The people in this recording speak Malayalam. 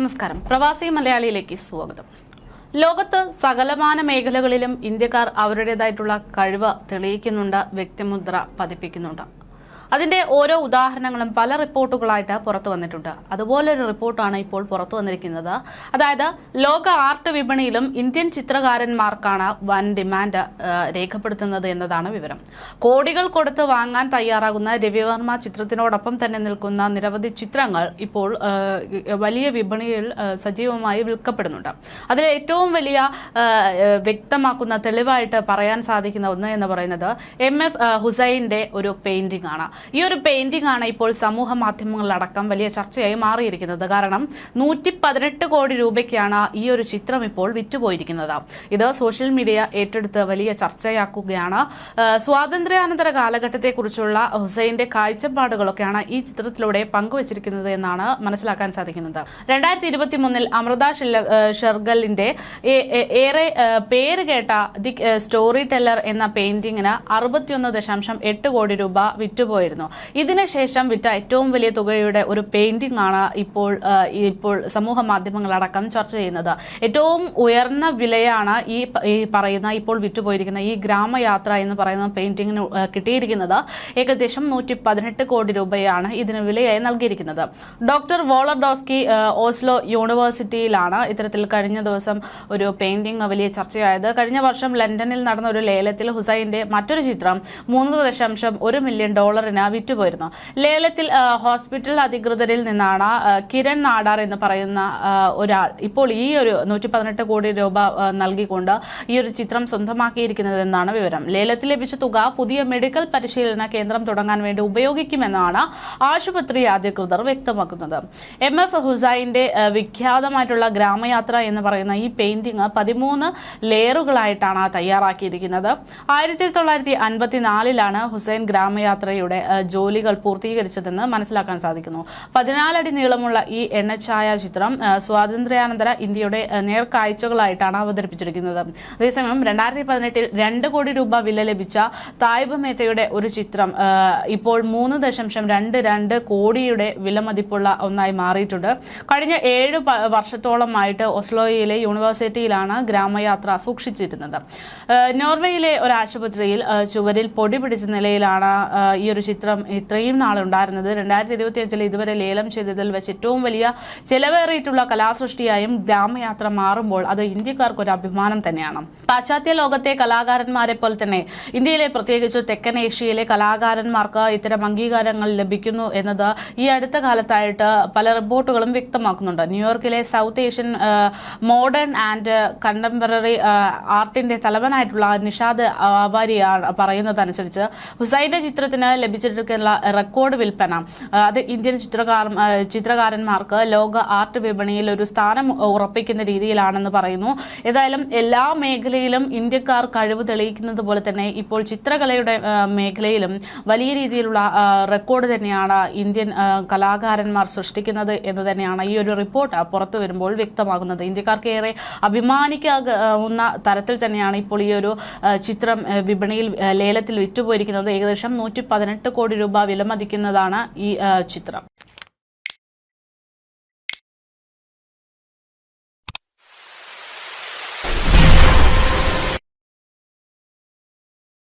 നമസ്കാരം. പ്രവാസി മലയാളിയിലേക്ക് സ്വാഗതം. ലോകത്ത് സകലമാന മേഖലകളിലും ഇന്ത്യക്കാർ അവരുടേതായിട്ടുള്ള കഴിവ് തെളിയിക്കുന്നുണ്ട് വ്യക്തിമുദ്ര പതിപ്പിക്കുന്നുണ്ട്. അതിന്റെ ഓരോ ഉദാഹരണങ്ങളും പല റിപ്പോർട്ടുകളായിട്ട് പുറത്തു വന്നിട്ടുണ്ട്. അതുപോലൊരു റിപ്പോർട്ടാണ് ഇപ്പോൾ പുറത്തു വന്നിരിക്കുന്നത്. അതായത് ലോക ആർട്ട് വിപണിയിലും ഇന്ത്യൻ ചിത്രകാരന്മാർക്കാണ് വൻ ഡിമാൻഡ് രേഖപ്പെടുത്തുന്നത് എന്നതാണ് വിവരം. കോടികൾ കൊടുത്ത് വാങ്ങാൻ തയ്യാറാകുന്ന രവിവർമ്മ ചിത്രത്തിനോടൊപ്പം തന്നെ നിൽക്കുന്ന നിരവധി ചിത്രങ്ങൾ ഇപ്പോൾ വലിയ വിപണിയിൽ സജീവമായി വിൽക്കപ്പെടുന്നുണ്ട്. അതിൽ ഏറ്റവും വലിയ വ്യക്തമാക്കുന്ന തെളിവായിട്ട് പറയാൻ സാധിക്കുന്ന ഒന്ന് എന്ന് പറയുന്നത് എം എഫ് ഹുസൈന്റെ ഒരു പെയിന്റിംഗ് ആണ്. ഈ ഒരു പെയിന്റിംഗ് ആണ് ഇപ്പോൾ സമൂഹ മാധ്യമങ്ങളിലടക്കം വലിയ ചർച്ചയായി മാറിയിരിക്കുന്നത്. കാരണം നൂറ്റി പതിനെട്ട് കോടി രൂപയ്ക്കാണ് ഈ ഒരു ചിത്രം ഇപ്പോൾ വിറ്റുപോയിരിക്കുന്നത്. ഇത് സോഷ്യൽ മീഡിയ ഏറ്റെടുത്ത് വലിയ ചർച്ചയാക്കുകയാണ്. സ്വാതന്ത്ര്യാനന്തര കാലഘട്ടത്തെക്കുറിച്ചുള്ള ഹുസൈന്റെ കാഴ്ചപ്പാടുകളൊക്കെയാണ് ഈ ചിത്രത്തിലൂടെ പങ്കുവച്ചിരിക്കുന്നത് എന്നാണ് മനസ്സിലാക്കാൻ സാധിക്കുന്നത്. രണ്ടായിരത്തി ഇരുപത്തി മൂന്നിൽ അമൃത ഷെർഗലിന്റെ ഏറെ പേര് കേട്ട ദി സ്റ്റോറി ടെല്ലർ എന്ന പെയിന്റിങ്ങിന് അറുപത്തിയൊന്ന് ദശാംശം എട്ട് കോടി രൂപ വിറ്റുപോയിരുന്നു ഇതിനുശേഷം വിറ്റ ഏറ്റവും വലിയ തുകയുടെ ഒരു പെയിന്റിംഗ് ആണ് ഇപ്പോൾ ഇപ്പോൾ സമൂഹ മാധ്യമങ്ങളടക്കം ചർച്ച ചെയ്യുന്നത്. ഏറ്റവും ഉയർന്ന വിലയാണ് ഈ പറയുന്ന ഇപ്പോൾ വിറ്റുപോയിരിക്കുന്ന ഈ ഗ്രാമയാത്ര എന്ന് പറയുന്ന പെയിന്റിങ്ങിന് കിട്ടിയിരിക്കുന്നത്. ഏകദേശം നൂറ്റി പതിനെട്ട് കോടി രൂപയാണ് ഇതിന് വിലയായി നൽകിയിരിക്കുന്നത്. ഡോക്ടർ വോളർഡോസ്കി ഓസ്ലോ യൂണിവേഴ്സിറ്റിയിലാണ് ഇത്തരത്തിൽ കഴിഞ്ഞ ദിവസം ഒരു പെയിന്റിംഗ് വലിയ ചർച്ചയായത്. കഴിഞ്ഞ വർഷം ലണ്ടനിൽ നടന്ന ഒരു ലേലത്തിൽ ഹുസൈന്റെ മറ്റൊരു ചിത്രം മൂന്ന് ദശാംശം ഒരു മില്യൺ ഡോളറിന് വിറ്റുപോയിരുന്നു ലേലത്തിൽ ഹോസ്പിറ്റൽ അധികൃതരിൽ നിന്നാണ് കിരൺ നാടാർ എന്ന് പറയുന്ന ഒരാൾ ഇപ്പോൾ ഈ ഒരു നൂറ്റി പതിനെട്ട് കോടി രൂപ നൽകിക്കൊണ്ട് ഈ ഒരു ചിത്രം സ്വന്തമാക്കിയിരിക്കുന്നതെന്നാണ് വിവരം. ലേലത്തിൽ ലഭിച്ച തുക പുതിയ മെഡിക്കൽ പരിശീലന കേന്ദ്രം തുടങ്ങാൻ വേണ്ടി ഉപയോഗിക്കുമെന്നാണ് ആശുപത്രി അധികൃതർ വ്യക്തമാക്കുന്നത്. എം എഫ് ഹുസൈന്റെ വിഖ്യാതമായിട്ടുള്ള ഗ്രാമയാത്ര എന്ന് പറയുന്ന ഈ പെയിന്റിംഗ് പതിമൂന്ന് ലെയറുകളായിട്ടാണ് തയ്യാറാക്കിയിരിക്കുന്നത്. ആയിരത്തി തൊള്ളായിരത്തി അൻപത്തിനാലിലാണ് ഹുസൈൻ ഗ്രാമയാത്രയുടെ ജോലികൾ പൂർത്തീകരിച്ചതെന്ന് മനസ്സിലാക്കാൻ സാധിക്കുന്നു. പതിനാലടി നീളമുള്ള ഈ എണ്ണച്ചായ ചിത്രം ആ, സ്വാതന്ത്ര്യാനന്തര ഇന്ത്യയുടെ നേർക്കാഴ്ചകളായിട്ടാണ് അവതരിപ്പിച്ചിരിക്കുന്നത്. അതേസമയം രണ്ടായിരത്തി പതിനെട്ടിൽ രണ്ട് കോടി രൂപ വില ലഭിച്ച തായ്ബ് മേത്തയുടെ ഒരു ചിത്രം ഇപ്പോൾ മൂന്ന് ദശാംശം രണ്ട് രണ്ട് കോടിയുടെ വിലമതിപ്പുള്ള ഒന്നായി മാറിയിട്ടുണ്ട്. കഴിഞ്ഞ ഏഴ് വർഷത്തോളമായിട്ട് ഒസ്ലോയിലെ യൂണിവേഴ്സിറ്റിയിലാണ് ഗ്രാമയാത്ര സൂക്ഷിച്ചിരുന്നത്. നോർവേയിലെ ഒരു ആശുപത്രിയിൽ ചുവരിൽ പൊടി പിടിച്ച നിലയിലാണ് ഈ ഒരു ചിത്രം ഇത്രയും നാളുണ്ടായിരുന്നത്. രണ്ടായിരത്തി ഇരുപത്തിയഞ്ചിൽ ഇതുവരെ ലേലം ചെയ്തതിൽ വെച്ച് ഏറ്റവും വലിയ ചെലവേറിയിട്ടുള്ള കലാസൃഷ്ടിയായും ഗ്രാമയാത്ര മാറുമ്പോൾ അത് ഇന്ത്യക്കാർക്ക് ഒരു അഭിമാനം തന്നെയാണ്. പാശ്ചാത്യ ലോകത്തെ കലാകാരന്മാരെ പോലെ തന്നെ ഇന്ത്യയിലെ പ്രത്യേകിച്ച് തെക്കൻ ഏഷ്യയിലെ കലാകാരന്മാർക്ക് ഇത്തരം അംഗീകാരങ്ങൾ ലഭിക്കുന്നു എന്നത് ഈ അടുത്ത കാലത്തായിട്ട് പല റിപ്പോർട്ടുകളും വ്യക്തമാക്കുന്നുണ്ട്. ന്യൂയോർക്കിലെ south Asian modern and contemporary ആർട്ടിന്റെ തലവനായിട്ടുള്ള നിഷാദ് ആവാരിയാണ് പറയുന്നതനുസരിച്ച് ഹുസൈന്റെ ചിത്രത്തിന് ലഭിച്ചിരിക്കുന്ന റെക്കോർഡ് വിൽപ്പന. അത് ഇന്ത്യൻ ചിത്രകാർ ചിത്രകാരന്മാർക്ക് ലോക ആർട്ട് വിപണിയിൽ ഒരു സ്ഥാനം ഉറപ്പിക്കുന്ന രീതിയിലാണെന്ന് പറയുന്നു. ഏതായാലും എല്ലാ മേഖലയിലും ഇന്ത്യക്കാർ കഴിവ് തെളിയിക്കുന്നത് പോലെ തന്നെ ഇപ്പോൾ ചിത്രകലയുടെ മേഖലയിലും വലിയ രീതിയിലുള്ള റെക്കോർഡ് തന്നെയാണ് ഇന്ത്യൻ കലാകാരന്മാർ സൃഷ്ടിക്കുന്നത് എന്ന് തന്നെയാണ് ഈ ഒരു റിപ്പോർട്ട് പുറത്തു വരുമ്പോൾ വ്യക്തമാകുന്നത്. ഇന്ത്യക്കാർക്ക് ഏറെ അഭിമാനിക്കാവുന്ന തരത്തിൽ തന്നെയാണ് ഇപ്പോൾ ഈ ഒരു ചിത്രം വിപണിയിൽ ലേലത്തിൽ വിറ്റുപോയിരിക്കുന്നത്. ഏകദേശം നൂറ്റി പതിനെട്ട് കോടി രൂപ വിലമതിക്കുന്നതാണ് ഈ ചിത്രം.